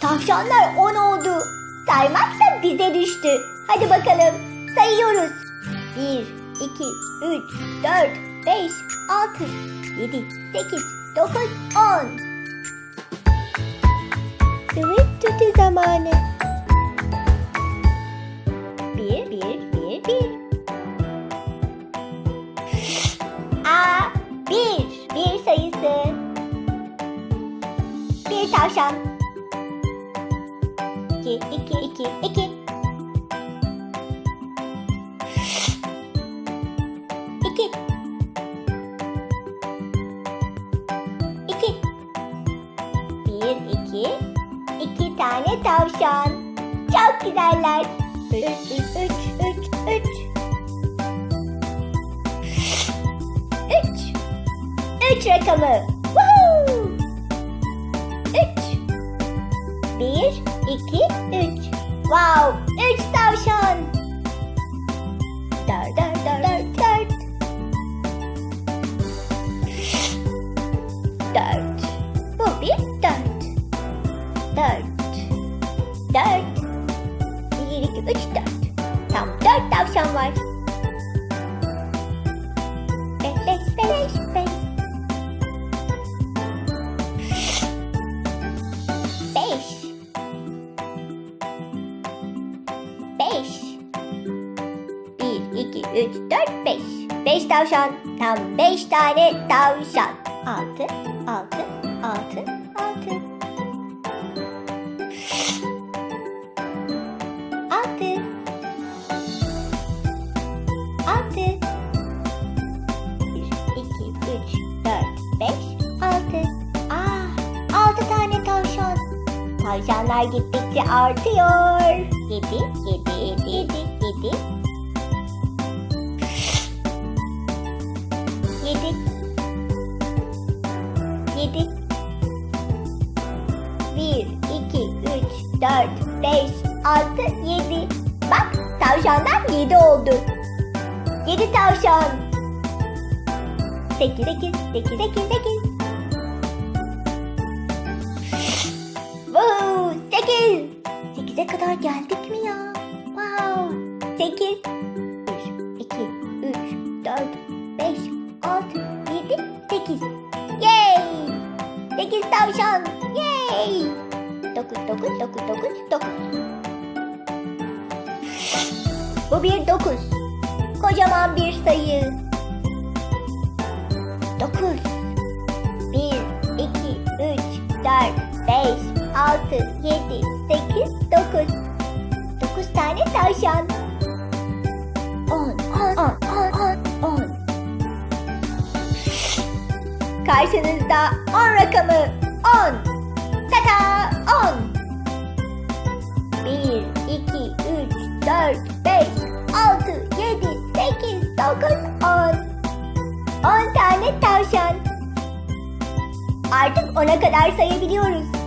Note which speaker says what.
Speaker 1: Tavşanlar on oldu. Saymak da bize düştü. Hadi bakalım. Sayıyoruz. Bir, iki, üç, dört, beş, altı, yedi, sekiz, dokuz, on. Sıvı tutu zamanı. Bir, bir, bir, bir. Aa, bir. Bir sayısı. Bir tavşan. İki, iki, iki, iki. İki. İki. Bir, iki. İki tane tavşan. Çok güzeller. Üç, üç, üç, üç, üç. Üç. Üç rakamı. Woohoo! Üç. Bir, iki, üç. Wow! Üç tavşan. Dört, dört, dört, dört, dört. Dört. Bu bir dört. Dört. Dört. Bir, iki, üç, dört. Tam dört tavşan var. 2, 3, 4, 5. 5 tavşan. Tam 5 tane tavşan. 6, 6, 6, 6. 6. 6. 1, 2, 3, 4, 5, 6. Aa, 6 tane tavşan. Tavşanlar gittikçe artıyor. 7, 7, 7, 7, 7. 7 1 2 3 4 5 6 7 Bak tavşandan 7 oldu. 7 tavşan. 8 8 8 8 8 Wow, 8. 8'e kadar geldik mi ya? Wow. 8 tavşan. Yay! Dokuz, dokuz, dokuz, dokuz, dokuz. Bu bir dokuz. Kocaman bir sayı. Dokuz. Bir, iki, üç, dört, beş, altı, yedi, sekiz, dokuz. Dokuz tane tavşan. On, on, on, on, on, on. Karşınızda on rakamı. On. Tata, on. Bir, iki, üç, dört, beş, altı, yedi, sekiz, dokuz, on. On tane tavşan. Artık ona kadar sayabiliyoruz.